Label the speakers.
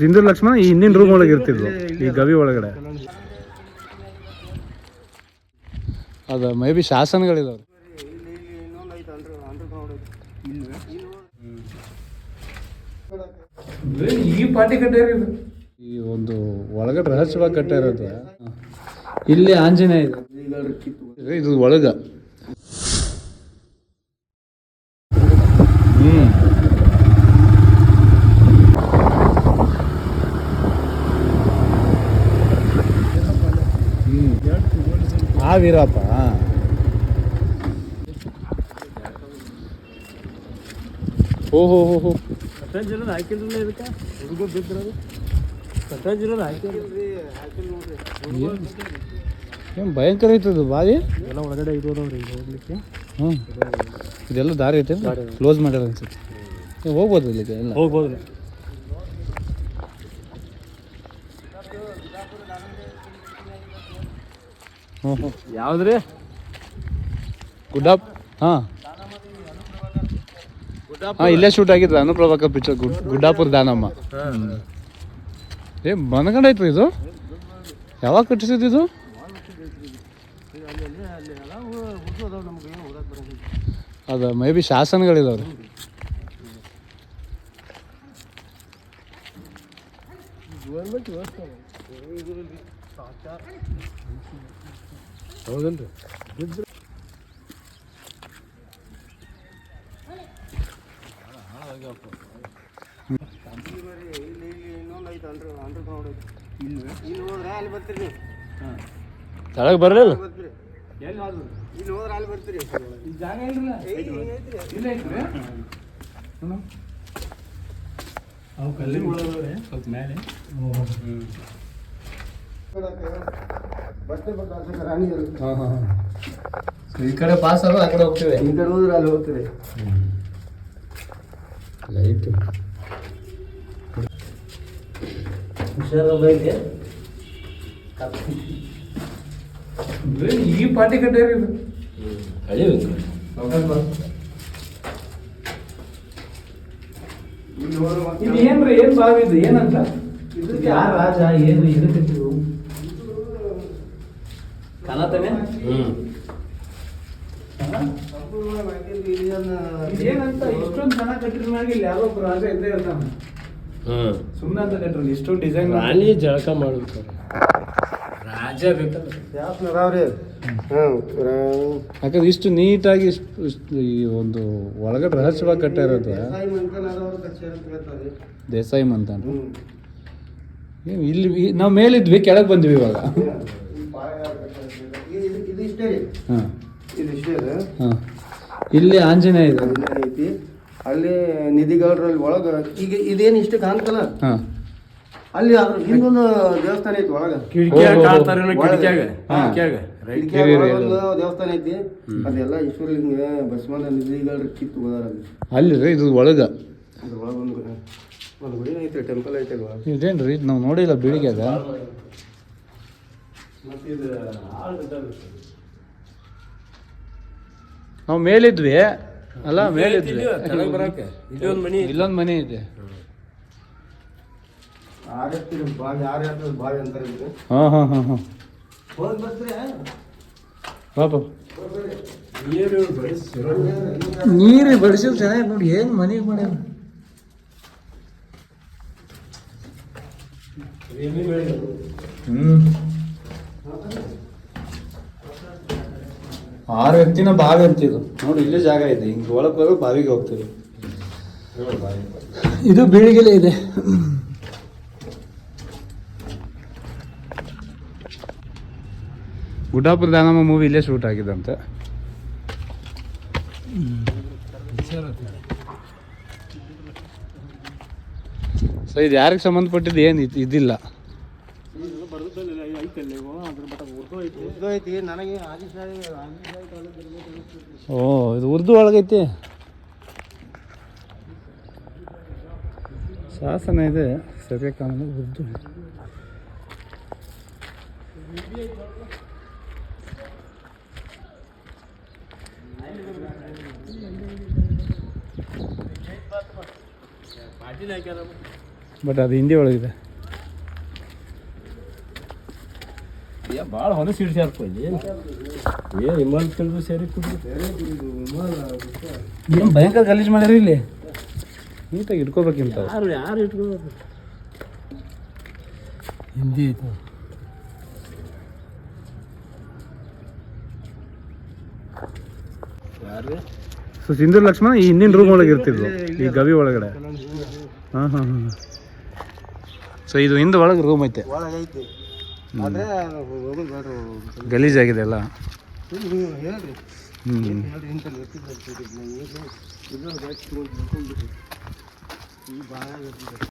Speaker 1: ಸಿಂಧೂರ್ ಲಕ್ಷ್ಮಣ ಈ ಹಿಂದಿನ ರೂಮ್ ಒಳಗೆ ಇರ್ತಿದ್ವು ಈ ಗವಿ ಒಳಗಡೆ. ಅದ ಮೇ ಬಿ ಶಾಸನಗಳಿದಾವೆ. ಈ ಪಾಟಿ ಈ ಒಂದು ಒಳಗಡೆ ರಹಸ್ಯವಾಗಿ ಕಟ್ಟಿರೋದು. ಇಲ್ಲಿ ಆಂಜನೇಯ ಇದೆ. ಇದು ಒಳಗ ಹ್ಮ್ ಹ್ಮ್ ಆ ವೀರಪ್ಪ ಓ ಹೋ ಹೋ. ಹೋ
Speaker 2: ಪತಂಜಲಿ ಹಾಕಿಲ್ರಲ್ಲ ಇದಕ್ಕೆ? ಹುಡುಗ ಬಿದ್ದಿರೋದು? ಪತಂಜಲಿ ಹಾಕಿಲ್ರಿ? ಹಾಕಿಲ್ಲ ನೋಡ್ರಿ.
Speaker 1: ಏನು ಭಯಂಕರ ಐತದು ಬಾವಿ
Speaker 2: ಎಲ್ಲ ಒಳಗಡೆ ಇದು ಅದಾವ್ರಿ ಹೋಗ್ಲಿಕ್ಕೆ.
Speaker 1: ಹ್ಞೂ ಇದೆಲ್ಲ ದಾರಿ ಐತೆ ಕ್ಲೋಸ್ ಮಾಡ್ಯಾರ ಅನ್ಸುತ್ತೆ. ಹೋಗ್ಬೋದು ಇಲ್ಲಿಗೆ ಎಲ್ಲ?
Speaker 2: ಹೋಗ್ಬೋದು
Speaker 1: ಹ್ಞೂ ಹ್ಞೂ
Speaker 2: ಯಾವ್ದ್ರಿ
Speaker 1: ಗುಡ್ಡಾಪ್ ಹಾಂ. ಹಾಂ, ಇಲ್ಲೇ ಶೂಟ್ ಆಗಿದ್ರ. ಅನುಪ್ರಭಾಕರ್ ಪಿಕ್ಚರ್ ಗುಡ್ ಗುಡ್ಡಾಪುರ ದಾನಮ್ಮ. ಏ ಮನಗಂಡೈತ್ರಿ ಇದು? ಯಾವಾಗ ಕಟ್ಟಿಸಿದ್ದು ಇದು? ಅದ ಮೇ ಬಿ ಶಾಸನಗಳಿದಾವ್ರಿ.
Speaker 2: ಹೌದಲ್ರಿ.
Speaker 3: ಇಲ್ಲಿ ಹೋದ್ರೆ ಅಲ್ಲಿ ಬರ್ತೀರಿ
Speaker 2: ಕೆಳಗೆ ಬರಲಿಲ್ಲ
Speaker 3: ಇಲ್ಲಿ ಹೋದ್ರೆ ಅಲ್ಲಿ. ಬರ್ತೀರಿ
Speaker 2: ಅವು ಕಲ್ಲಿನ ಸ್ವಲ್ಪ ಮೇಲೆ.
Speaker 1: ಹಾಂ ಹಾಂ ಈ ಕಡೆ ಪಾಸ್ ಆದ್ರೆ ಆ ಕಡೆ ಹೋಗ್ತೇವೆ.
Speaker 3: ಈ ಕಡೆ ಹೋದ್ರೆ ಅಲ್ಲಿ ಹೋಗ್ತೇವೆ.
Speaker 1: ಲೈಟ್ ಈ ಪಾಟಿ ಕಟ್ಟ್ಯಾರ ಇದು.
Speaker 3: ಇಲ್ಲಿ ಹೋದ್ರೆ ಮತ್ತೆ
Speaker 1: ಇದು ಏನ್ರಿ ಏನ್ ಬಾವಿ ಇದು? ಏನಂತ? ಯಾರ ರಾಜ? ಏನು? ಇದಕ್ಕೆ
Speaker 3: ಇದನ್ನ
Speaker 1: ಏನಂತ ಇಷ್ಟೊಂದು ಚೆನ್ನಾಗಿ ಕಟ್ಟಿರ ಮ್ಯಾಗ ಇಲ್ಲಿ ಯಾರೋ ಒಬ್ಬ ರಾಜ ಇದ್ದೇ ಇರ್ತಾನ.
Speaker 2: ಹ್ಮ್.
Speaker 1: ಸುಮ್ಮನೆ ಅಂತ ಇಷ್ಟೊಂದು ಡಿಸೈನ್
Speaker 2: ರಾಣಿ ಜಳಕ ಮಾಡ್ಬೇಕು ರಾಜ ಬೇಕಲ್ಲ.
Speaker 3: ಅದಾವ್ರಿ
Speaker 1: ಯಾಕಂದ್ರೆ ಇಷ್ಟು ನೀಟಾಗಿ ಇಷ್ಟು ಇಷ್ಟು ಈ ಒಂದು ಒಳಗಡೆ ರಹಸ್ಯವಾಗಿ ಕಟ್ಟಿರೋದು ದೇಸಾಯಿ
Speaker 3: ಮಂತಾನ
Speaker 1: ಏನು ಇಲ್ಲಿ ನಾವು ಮೇಲಿದ್ವಿ ಕೆಳಗೆ ಬಂದ್ವಿ ಇವಾಗ
Speaker 3: ಈ ಪಾಯ ಇದು ಇದು- ಇದು ಇಷ್ಟೇ ರೀ
Speaker 1: ಹಾಂ
Speaker 3: ಇದು.
Speaker 1: ಹಾಂ. ಇಲ್ಲಿ ಆಂಜನೇಯ ಇದೆ.
Speaker 3: ಅಲ್ಲಿ ಐತಿ. ಅಲ್ಲಿ ನಿಧಿಗೌಡ್ರಲ್ಲಿ ಒಳಗ ಈಗ ಇದೇನು ಇಷ್ಟು ಕಾಣ್ತಲ್ಲ?
Speaker 1: ಹಾಂ.
Speaker 3: ಅಲ್ಲಿ ಅದ್ರ ಹಿಂದೊಂದು ದೇವಸ್ಥಾನ ಐತಿ ಒಳಗ.
Speaker 2: ಕಿಟಕಿಯಾಗ. ಕಾಣ್ತಾರೇನೋ ಕಿಟಕಿಯಾಗ. ಕಿಟಕಿಯಾಗ
Speaker 3: ದೇವಸ್ಥಾನ ಐತಿ. ಅದೆಲ್ಲ ಈಶ್ವರಲಿಂಗ ಬಸವನ ನಿಧಿಗಳ ಕಿತ್ತು ಹೋದಾರ ಅಲ್ಲಿ.
Speaker 1: ಅಲ್ಲಿ ರೀ ಇದು ಒಳಗೆ.
Speaker 3: ಅದ್ರ ಒಳಗೊಂದು ಒಂದು ಗುಡಿ ಐತಿ ಟೆಂಪಲ್ ಐತಿ ಅಲ್ಲಿ ಒಳಗೆ
Speaker 1: ಇದೇನು ರೀ ನಾವು ನೋಡಿಲ್ಲ ಬೆಳಿಗ್ಗೆ
Speaker 3: ಮತ್ತೆ ಇದು
Speaker 1: ನಾವು ಮೇಲಿದ್ವಿ. ಅಲ್ಲ ಮೇಲಿದ್ವಿ. ಇಲ್ಲೊಂದು ಮನೆ ಇದೆ. ಹಾಂ ಹಾಂ ಹಾಂ ಹಾಂ. ಪಾಪ
Speaker 2: ನೀರು
Speaker 1: ಬಡಿಸಿದ್ರೆ ಚೆನ್ನಾಗಿ ನೋಡಿ ಏನು ಮನೆಗೆ ಮಾಡ್ಯಾರ ಹ್ಞೂ ಆರು ವ್ಯಕ್ತಿನ ಬಾವಿ ಇದು. ನೋಡಿ ಇಲ್ಲೇ ಜಾಗ ಇದೆ. ಹಿಂಗೆ ಒಳಗೆ ಹೋಗಿ ಬಾವಿಗೆ ಹೋಗ್ತೀವಿ. ಇದು ಬೀಳಿಗೆಲೆ ಇದೆ. ಗುಡ್ಡಾಪುರ ದಾನಮ್ಮ ಮೂವಿ ಇಲ್ಲೇ ಶೂಟ್ ಆಗಿದಂತೆ ಸೊ ಇದು ಯಾರಿಗೆ ಸಂಬಂಧಪಟ್ಟಿದ್ದು ಏನು ಇದಿಲ್ಲ.
Speaker 3: ಉರ್ದು ಐತಿ. ನನಗೆ ಆದಿಶಾಹಿ ಆದಿಶಾಹಿ ಕಾಲದ ಇರ್ಬೇಕು ಅನಿಸ್ತೈತಿ.
Speaker 1: ಓ ಇದು ಉರ್ದು ಒಳಗೈತಿ? ಶಾಸನ ಇದೆ. ಸರಿಯ ಕಾಣಲ್ಲ ಉರ್ದು
Speaker 2: ಪಾಟೀಲ್ ಹಾಕ್ಯಾರ
Speaker 1: ಬಟ್ ಅದು ಹಿಂದಿ ಒಳಗಿದೆ.
Speaker 2: ಭಾಳ ಹೊಲ ಸಿಡ್ಸ್ಯಾರಪ್ಪ ಇಲ್ಲಿ. ಏನು ವಿಮಾನ ತಿಳಿದು ಸೇರಿ ಕುಡಿದು.
Speaker 1: ಏನು ಭಯಂಕರ ಗಲೀಜು ಮಾಡ್ಯಾರ ಇಲ್ಲಿ? ನೀಟಾಗಿ ಇಟ್ಕೋಬೇಕಿಂತ
Speaker 2: ಯಾರು ಯಾರು ಇಟ್ಕೋಬೇಕು ಹಿಂದಿ ಐತೆ. ಯಾರು
Speaker 1: ಸೊ ಸಿಂಧೂರ್ ಲಕ್ಷ್ಮಣ ಈ ಹಿಂದಿನ ರೂಮ್ ಒಳಗೆ ಇರ್ತಿದ್ವು ಈ ಗವಿ ಒಳಗಡೆ. ಹಾಂ ಹಾಂ ಹಾಂ ಸೊ ಇದು ಹಿಂದೆ ಒಳಗೆ ರೂಮ್ ಐತೆ.
Speaker 3: ಆದ್ರೆ ಹೋಗೋದು ಬೇಡ
Speaker 1: ಗಲೀಜಾಗಿದೆ
Speaker 3: ಅಲ್ಲ ಹೇಳ್ರಿ.
Speaker 1: ಹ್ಞೂ
Speaker 3: ಹೇಳ್ರಿ ಇರ್ತಿದ್ದು ಈ ಭಾಳ